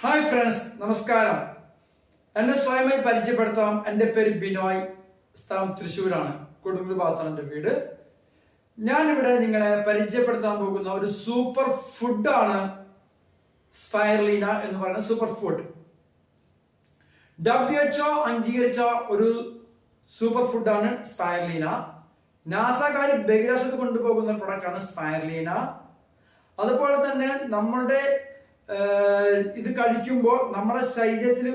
Hi friends നമസ്കാരം. എന്നെ സ്വയമായി പരിചയപ്പെടുത്താം. എന്റെ പേര് ബിനോയ്. സ്ഥലം തൃശ്ശൂരാണ്. കൊടുങ്ങൂർ ഭാഗത്താണ് എന്റെ വീട്. ഞാനിവിടെ നിങ്ങളെ പരിചയപ്പെടുത്താൻ പോകുന്ന ഒരു സൂപ്പർ ഫുഡാണ് സ്പൈർലീന എന്ന് പറയുന്ന സൂപ്പർ ഫുഡ് ഡബ്ല്യു എച്ച്ഒ അംഗീകരിച്ച ഒരു സൂപ്പർ ഫുഡാണ് സ്പൈർലീന നാസക്കാർ ബഹിരാശത്ത് കൊണ്ടുപോകുന്ന പ്രൊഡക്റ്റാണ് സ്പൈർലീന അതുപോലെ തന്നെ നമ്മളുടെ ഇത് കഴിക്കുമ്പോൾ നമ്മുടെ ശരീരത്തിൽ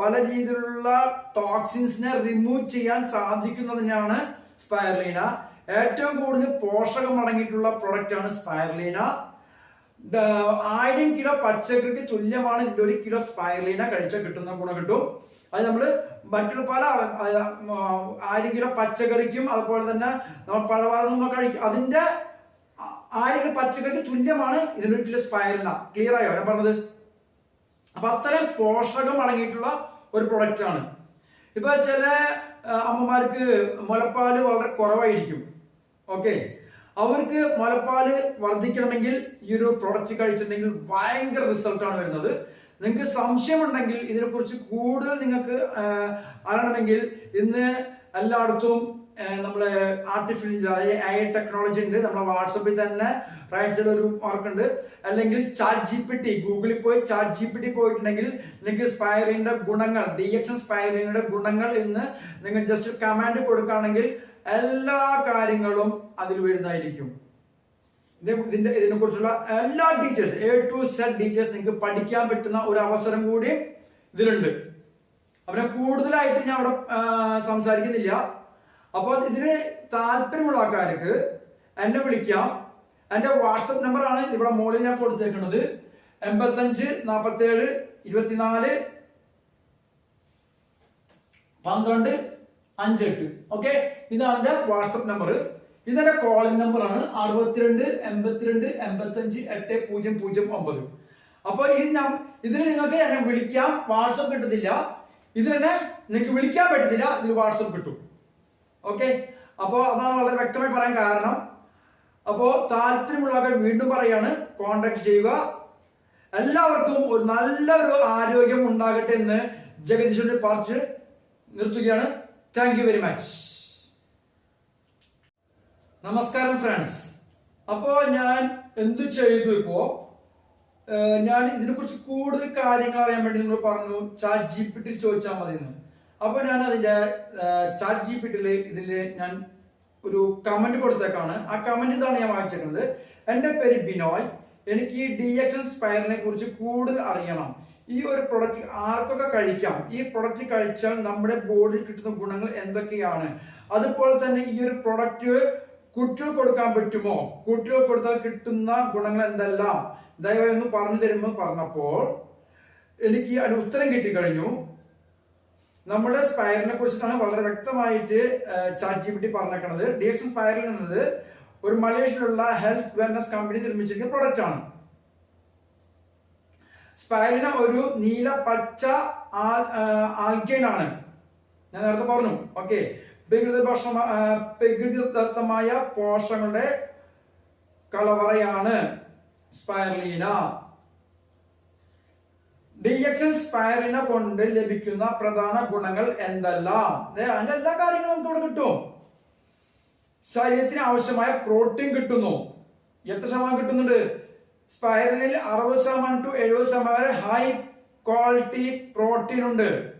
പല രീതിയിലുള്ള ടോക്സിൻസിനെ റിമൂവ് ചെയ്യാൻ സാധിക്കുന്നതിനാണ് സ്പൈർലീന ഏറ്റവും കൂടുതൽ പോഷകം അടങ്ങിയിട്ടുള്ള പ്രൊഡക്റ്റ് ആണ് സ്പൈർലീന ആയിരം കിലോ പച്ചക്കറിക്ക് തുല്യമാണ് ഇതിന്റെ ഒരു കിലോ സ്പൈർലീന കഴിച്ചാൽ കിട്ടുന്ന ഗുണം കിട്ടും. അത് നമ്മൾ മറ്റുള്ള പല ആയിരം കിലോ പച്ചക്കറിക്കും അതുപോലെ തന്നെ നമ്മൾ പഴവർഗങ്ങൾ കഴിക്കും. അതിന്റെ ആ- ആയിരം പച്ചക്കറി തുല്യമാണ് ഇതിനുള്ള സ്പൈർലിന ക്ലിയർ ആയോ? ഞാൻ പറഞ്ഞത്? അപ്പൊ അത്തരം പോഷകം അടങ്ങിയിട്ടുള്ള ഒരു പ്രൊഡക്റ്റ് ആണ്. ഇപ്പൊ ചില അമ്മമാർക്ക് മുലപ്പാൽ വളരെ കുറവായിരിക്കും. ഓക്കെ അവർക്ക് മുലപ്പാൽ വർദ്ധിക്കണമെങ്കിൽ ഈ ഒരു പ്രൊഡക്റ്റ് കഴിച്ചിട്ടുണ്ടെങ്കിൽ ഭയങ്കര ആണ് വരുന്നത്. നിങ്ങൾക്ക് സംശയമുണ്ടെങ്കിൽ ഇതിനെക്കുറിച്ച് കൂടുതൽ നിങ്ങൾക്ക് അറിയണമെങ്കിൽ ഇന്ന് എല്ലായിടത്തും നമ്മൾ ആർട്ടിഫിഷ്യൽ അതായത് ഐ ടെക്നോളജി ഉണ്ട്. നമ്മുടെ വാട്സപ്പിൽ തന്നെ റൈറ്റ് സൈഡ് ഒരു ഉണ്ട്. അല്ലെങ്കിൽ ചാറ്റ് ജി പി ടി ഗൂഗിളിൽ പോയി ചാറ്റ് ജി പി ടി പോയിട്ടുണ്ടെങ്കിൽ നിങ്ങൾക്ക് സ്പൈറിന്റെ ഗുണങ്ങൾ ഡി എക്സ് എൻ ഗുണങ്ങൾ എന്ന് നിങ്ങൾ ജസ്റ്റ് കമാൻഡ് കൊടുക്കുകയാണെങ്കിൽ എല്ലാ കാര്യങ്ങളും അതിൽ വരുന്നതായിരിക്കും. ഇതിന്റെ ഇതിന്റെ ഇതിനെ കുറിച്ചുള്ള എല്ലാ details A to Z details നിങ്ങൾക്ക് പഠിക്കാൻ പറ്റുന്ന ഒരു അവസരം കൂടി ഇതിലുണ്ട്. അപ്പൊ കൂടുതലായിട്ട് ഞാൻ അവിടെ സംസാരിക്കുന്നില്ല. അപ്പോൾ ഇതിന് താല്പര്യമുള്ള ആൾക്കാർക്ക് എന്നെ വിളിക്കാം. എന്റെ വാട്സപ്പ് നമ്പറാണ് ഇവിടെ മുകളിൽ ഞാൻ കൊടുത്തേക്കുന്നത്. എൺപത്തഞ്ച് നാൽപ്പത്തേഴ് ഇരുപത്തിനാല് പന്ത്രണ്ട് അഞ്ച് എട്ട് ഓക്കെ? ഇതാണ് എന്റെ വാട്സപ്പ് നമ്പർ ഇതെന്റെ കോളിംഗ് നമ്പറാണ് അറുപത്തിരണ്ട് എൺപത്തിരണ്ട് എൺപത്തഞ്ച് എട്ട് പൂജ്യം പൂജ്യം ഒമ്പത്. അപ്പൊ ഈ നം ഇതിന് നിങ്ങൾക്ക് എന്നെ വിളിക്കാം. വാട്സപ്പ് കിട്ടത്തില്ല. ഇതിൽ തന്നെ നിങ്ങൾക്ക് വിളിക്കാൻ പറ്റത്തില്ല. ഇതിൽ വാട്സപ്പ് കിട്ടും. ഓക്കെ? അപ്പോൾ അതാണ് വളരെ വ്യക്തമായി പറയാൻ കാരണം. അപ്പോൾ താല്പര്യമുള്ളവർ വീണ്ടും പറയാണ് കോണ്ടാക്ട് ചെയ്യുക. എല്ലാവർക്കും ഒരു നല്ലൊരു ആരോഗ്യം ഉണ്ടാകട്ടെ എന്ന് ജഗദീശ്വരൻ പാർച്ച് നിർത്തുകയാണ്. താങ്ക് യു വെരി മച്ച് നമസ്കാരം ഫ്രണ്ട്സ് അപ്പോ ഞാൻ എന്തു ചെയ്തു ഇപ്പോ? ഞാൻ ഞാൻ ഇതിനെക്കുറിച്ച് കൂടുതൽ കാര്യങ്ങൾ അറിയാൻ വേണ്ടി നിങ്ങൾ പറഞ്ഞു. ചാറ്റ് ജി പി ടി ചോദിച്ചാൽ മതി എന്ന് അപ്പൊ ഞാൻ അതിന്റെ ചാറ്റ് ജി പി ടിയിൽ ഇതിൽ ഞാൻ ഒരു കമന്റ് കൊടുത്തേക്കാണ്. ആ കമന്റ് ഇതാണ് ഞാൻ വായിച്ചേക്കുന്നത്. എന്റെ പേര് ബിനോയ്. എനിക്ക് ഈ ഡി എക്സ് എൻ സ്പയറിനെ കുറിച്ച് കൂടുതൽ അറിയണം. ഈ ഒരു പ്രൊഡക്റ്റ് ആർക്കൊക്കെ കഴിക്കാം? ഈ പ്രൊഡക്റ്റ് കഴിച്ചാൽ നമ്മുടെ ബോഡിയിൽ കിട്ടുന്ന ഗുണങ്ങൾ എന്തൊക്കെയാണ്? അതുപോലെ തന്നെ ഈ ഒരു പ്രൊഡക്റ്റ് കുട്ടികൾ കൊടുക്കാൻ പറ്റുമോ? കുട്ടികൾ കൊടുത്താൽ കിട്ടുന്ന ഗുണങ്ങൾ എന്തെല്ലാം? ദയവായി ഒന്ന് പറഞ്ഞു തരുമെന്ന് പറഞ്ഞപ്പോൾ എനിക്ക് അതിന് ഉത്തരം കിട്ടിക്കഴിഞ്ഞു. നമ്മുടെ സ്പൈറലിനെ കുറിച്ചിട്ടാണ് വളരെ വ്യക്തമായിട്ട് ചാറ്റ് ജി പി ടി പറഞ്ഞേക്കുന്നത് ഡി എക്സ് സ്പൈറിൽ എന്നത് ഒരു മലേഷ്യയിലുള്ള ഹെൽത്ത് വെൽനസ് കമ്പനി നിർമ്മിച്ചിരിക്കുന്ന പ്രൊഡക്റ്റ് ആണ്. സ്പൈറിന ഒരു നീല പച്ച ആൽഗൈൻ ആണ്. ഞാൻ നേരത്തെ പറഞ്ഞു. ഓക്കെ. പ്രകൃതി പ്രകൃതിദത്തമായ പോഷകങ്ങളുടെ കളവറയാണ് സ്പൈർലീന ഡി എക്സ് എൻ സ്പയറിനെ കൊണ്ട് ലഭിക്കുന്ന പ്രധാന ഗുണങ്ങൾ എന്തെല്ലാം? അതിന്റെ എല്ലാ കാര്യങ്ങളും നമുക്ക് ഇവിടെ കിട്ടും. ശരീരത്തിന് ആവശ്യമായ പ്രോട്ടീൻ കിട്ടുന്നു. എത്ര ശതമാനം കിട്ടുന്നുണ്ട്? സ്പൈറലിൽ അറുപത് ശതമാനം ടു എഴുപത് ശതമാനം വരെ ഹൈ ക്വാളിറ്റി പ്രോട്ടീൻ ഉണ്ട്.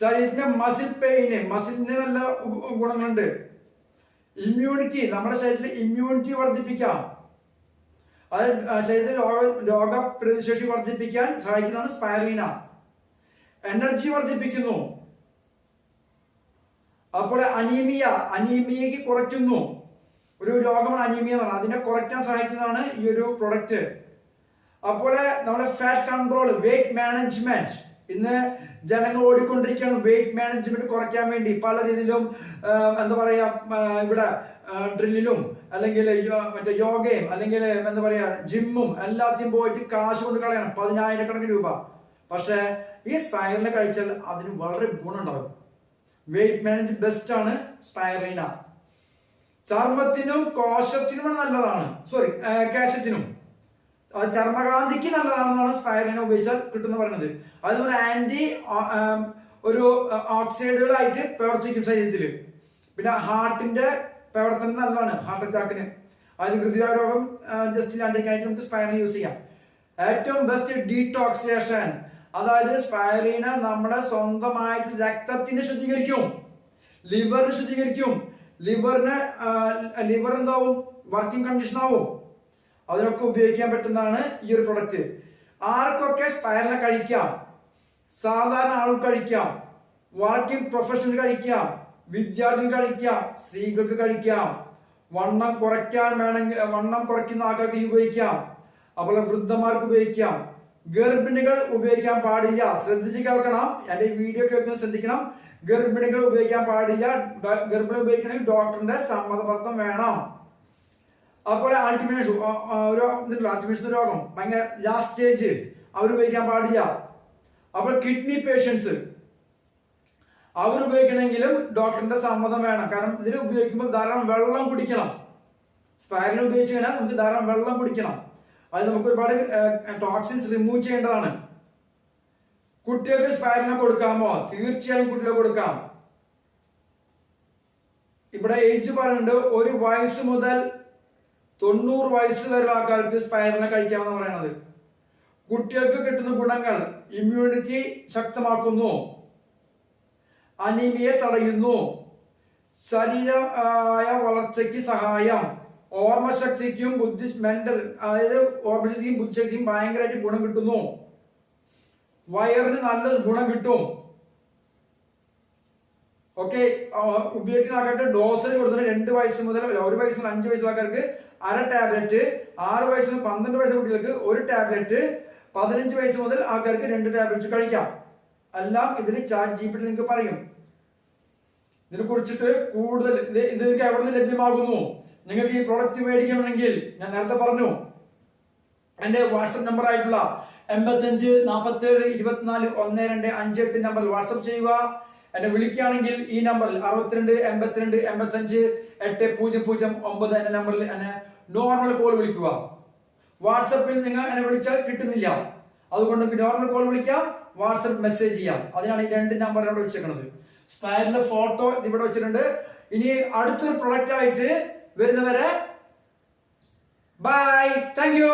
ശരീരത്തിന്റെ മസിൽ പെയിന് മസിലിന് നല്ല ഗുണങ്ങളുണ്ട്. ഇമ്മ്യൂണിറ്റി നമ്മുടെ ശരീരത്തിൽ ഇമ്മ്യൂണിറ്റി വർദ്ധിപ്പിക്കാം. അത് ശരീരത്തിൽ രോഗ രോഗപ്രതിശേഷി വർദ്ധിപ്പിക്കാൻ സഹായിക്കുന്നതാണ് സ്പൈറലീന. എനർജി വർദ്ധിപ്പിക്കുന്നു. അപ്പോൾ അനീമിയ അനീമിയക്ക് കുറയ്ക്കുന്നു. ഒരു രോഗമാണ് അനീമിയ എന്ന് അതിനെ കുറയ്ക്കാൻ സഹായിക്കുന്നതാണ് ഈ ഒരു പ്രൊഡക്റ്റ് അപ്പോൾ നമ്മുടെ ഫാറ്റ് കൺട്രോൾ വെയിറ്റ് മാനേജ്മെന്റ് ഇന്ന് ജനങ്ങൾ ഓടിക്കൊണ്ടിരിക്കുകയാണ്. വെയിറ്റ് മാനേജ്മെന്റ് കുറയ്ക്കാൻ വേണ്ടി പല രീതിയിലും എന്താ പറയാ ഇവിടെ ഡ്രില്ലിലും അല്ലെങ്കിൽ മറ്റേ യോഗയും അല്ലെങ്കിൽ എന്താ പറയാ ജിമ്മും എല്ലാത്തിനും പോയിട്ട് കാശ് കൊണ്ട് കളയണം. പതിനായിരക്കണക്കിന് രൂപ. പക്ഷേ ഈ സ്പൈറിനെ കഴിച്ചാൽ അതിന് വളരെ ഗുണമുണ്ടാകും. വെയിറ്റ് മാനേജ് ബെസ്റ്റ് ആണ് സ്പൈറീന ചർമ്മത്തിനും കോശത്തിനും നല്ലതാണ്. സോറി കാശത്തിനും. ചർമ്മകാന്തിക്ക് നല്ലതാണെന്നാണ് സ്പൈറിന ഉപയോഗിച്ചാൽ കിട്ടുന്ന പറയുന്നത്. അത് ഒരു ആന്റി ഒരു ഓക്സൈഡുകളായിട്ട് പ്രവർത്തിക്കും ശരീരത്തിൽ പിന്നെ ഹാർട്ടിന്റെ പ്രവർത്തനം നല്ലതാണ് ഹാർട്ട് അറ്റാക്കിന് അതിന് ഹൃദയാരോഗം ജസ്റ്റ് ഇല്ലാണ്ടിരിക്കാനായിട്ട് നമുക്ക് സ്പൈറിനെ യൂസ് ചെയ്യാം. ഏറ്റവും ബെസ്റ്റ് ഡീടോക്സിലേഷൻ അതായത് സ്പൈറീന നമ്മുടെ സ്വന്തമായിട്ട് രക്തത്തിന് ശുദ്ധീകരിക്കും. ലിവറിന് ശുദ്ധീകരിക്കും. ലിവറിന് ലിവർ എന്താവും? വർക്കിംഗ് കണ്ടീഷൻ ആവും. അതിനൊക്കെ ഉപയോഗിക്കാൻ പറ്റുന്നതാണ് ഈ ഒരു പ്രൊഡക്റ്റ് ആർക്കൊക്കെ സ്പൈറിനെ കഴിക്കാം? സാധാരണ ആൾ കഴിക്കാം. വർക്കിംഗ് പ്രൊഫഷണൽ കഴിക്കാം. വിദ്യാർത്ഥി കഴിക്കാം സ്ത്രീകൾക്ക് കഴിക്കാം. വണ്ണം കുറയ്ക്കാൻ വേണമെങ്കിൽ വണ്ണം കുറയ്ക്കുന്ന ആൾക്കാർക്ക് ഉപയോഗിക്കാം. അതുപോലെ വൃദ്ധമാർക്ക് ഉപയോഗിക്കാം. ഗർഭിണികൾ ഉപയോഗിക്കാൻ പാടില്ല. ശ്രദ്ധിച്ച് കേൾക്കണം. എന്റെ വീഡിയോ കേൾക്കുന്നത് ശ്രദ്ധിക്കണം. ഗർഭിണികൾ ഉപയോഗിക്കാൻ പാടില്ല. ഗർഭിണി ഉപയോഗിക്കണമെങ്കിൽ ഡോക്ടറിന്റെ സമ്മതപത്രം വേണം. അതുപോലെ ആൾട്ടിമേഷൻ ഒരു രോഗം. ഭയങ്കര ലാസ്റ്റ് സ്റ്റേജ്. അവർ ഉപയോഗിക്കാൻ പാടില്ല. അപ്പോൾ കിഡ്നി പേഷ്യൻസ്. അവർ ഉപയോഗിക്കണമെങ്കിലും ഡോക്ടറിന്റെ സമ്മതം വേണം. കാരണം ഇതിൽ ഉപയോഗിക്കുമ്പോൾ ധാരാളം വെള്ളം കുടിക്കണം. സ്പൈറിന് ഉപയോഗിച്ച് കഴിഞ്ഞാൽ നമുക്ക് ധാരാളം വെള്ളം കുടിക്കണം. അത് നമുക്ക് ഒരുപാട് ടോക്സിൻസ് റിമൂവ് ചെയ്യേണ്ടതാണ്. കുട്ടികൾക്ക് സ്പൈറിനെ കൊടുക്കാമോ? തീർച്ചയായും കുട്ടികളെ കൊടുക്കാം. ഇവിടെ ഏജ് പറയുന്നുണ്ട് ഒരു വയസ്സ് മുതൽ തൊണ്ണൂറ് വയസ്സ് വരെ ആൾക്കാർക്ക് സ്പൈറിനെ കഴിക്കാമെന്ന് പറയുന്നത്. കുട്ടികൾക്ക് കിട്ടുന്ന ഗുണങ്ങൾ ഇമ്മ്യൂണിറ്റി ശക്തമാക്കുന്നു. അനീമിയെ തടയുന്നു. ശരീരമായ വളർച്ചയ്ക്ക് സഹായം. ഓർമ്മശക്തിക്കും ബുദ്ധി മെന്റൽ അതായത് ഓർമ്മശക്തിയും ബുദ്ധിശക്തിയും ഭയങ്കരമായിട്ട് ഗുണം കിട്ടുന്നു. വയറിന് നല്ല ഗുണം കിട്ടും. ഓക്കെ ഉപയോഗിക്കുന്ന ആൾക്കാർക്ക് ഡോസേജ് കൊടുത്തിട്ട് രണ്ട് വയസ്സ് മുതൽ ഒരു വയസ്സ് മുതൽ അഞ്ച് വയസ്സുള്ള ആൾക്കാർക്ക് അര ടാബ്ലറ്റ് ആറ് വയസ്സ് മുതൽ പന്ത്രണ്ട് വയസ്സ് കുട്ടികൾക്ക് ഒരു ടാബ്ലറ്റ് പതിനഞ്ച് വയസ്സ് മുതൽ ആൾക്കാർക്ക് രണ്ട് ടാബ്ലറ്റ് കഴിക്കാം. എല്ലാം ഇതിൽ ചാറ്റ് ജി പി നിങ്ങൾക്ക് പറയും. ഇതിനെ കുറിച്ചിട്ട് കൂടുതൽ ഇത് നിങ്ങൾക്ക് എവിടെ നിന്ന് ലഭ്യമാകുന്നു? നിങ്ങൾക്ക് ഈ പ്രോഡക്റ്റ് മേടിക്കണമെങ്കിൽ ഞാൻ നേരത്തെ പറഞ്ഞു. എന്റെ വാട്സപ്പ് നമ്പർ ആയിട്ടുള്ള എൺപത്തഞ്ച് നാൽപ്പത്തി ഏഴ് ഇരുപത്തിനാല് ഒന്ന് രണ്ട് അഞ്ച് എട്ട് നമ്പറിൽ വാട്സപ്പ് ചെയ്യുക. എന്നെ വിളിക്കുകയാണെങ്കിൽ ഈ നമ്പറിൽ അറുപത്തിരണ്ട് എൺപത്തിരണ്ട് എൺപത്തഞ്ച് എട്ട് പൂജ്യം പൂജ്യം ഒമ്പത് എന്ന നമ്പറിൽ എന്നെ നോർമൽ കോൾ വിളിക്കുക. വാട്സപ്പിൽ നിങ്ങൾ എന്നെ വിളിച്ചാൽ കിട്ടുന്നില്ല. അതുകൊണ്ട് നോർമൽ കോൾ വിളിക്കാം വാട്സപ്പ് മെസ്സേജ് ചെയ്യാം. അതിനാണ് ഈ രണ്ട് നമ്പർ ഇവിടെ വെച്ചേക്കുന്നത് സ്പൈറിന്റെ ഫോട്ടോ ഇവിടെ വെച്ചിട്ടുണ്ട്. ഇനി അടുത്തൊരു പ്രൊഡക്റ്റ് ആയിട്ട് വരുന്നവരെ ബൈ താങ്ക് യു